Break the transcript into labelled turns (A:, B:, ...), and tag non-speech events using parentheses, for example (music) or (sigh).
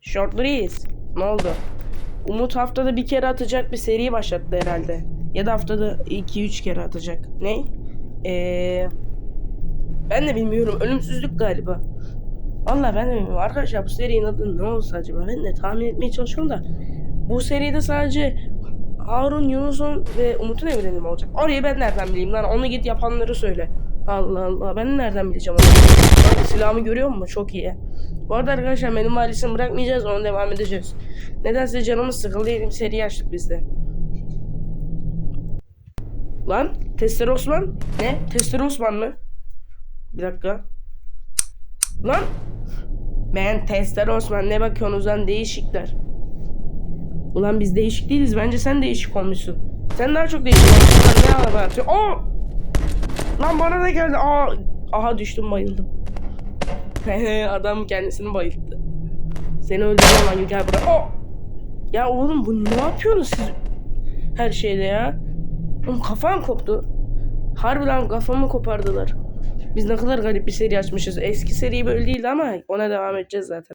A: Short Reels. Ne oldu? Umut haftada bir kere atacak bir seri başlattı herhalde. Ya da haftada 2-3 kere atacak. Ne? Eee... Ben de bilmiyorum. Ölümsüzlük galiba. Vallahi ben de bilmiyorum. Arkadaşlar bu serinin adı ne olsa acaba? Ben de tahmin etmeye çalışıyorum da. Bu seride sadece Harun, Yunus'un ve Umut'un evreni mi olacak? Orayı ben nereden bileyim lan? Onu git yapanları söyle. Allah Allah ben nereden bileceğim onu? Silahımı görüyor musun? Çok iyi. Bu arada arkadaşlar benim valisini bırakmayacağız onu devam edeceğiz. Nedense canımız sıkıldı yedim seri açtık biz de. Lan Testere Osman? Ne? Testere Osman mı? Bir dakika. Lan ben Testere Osman ne bakıyorsunuz lan değişikler. Ulan biz değişik değiliz. Bence sen değişik olmuşsun. Sen daha çok değişik olmuşsun. Ne araba atıyor? Lan bana da geldi. Aa! Aha düştüm bayıldım. (laughs) Adam kendisini bayılttı. Seni öldüreceğim lan gel buraya. Aa! Ya oğlum bu ne yapıyorsunuz siz? Her şeyde ya. Oğlum kafam koptu. Harbiden kafamı kopardılar. Biz ne kadar garip bir seri açmışız. Eski seri böyle değildi ama ona devam edeceğiz zaten.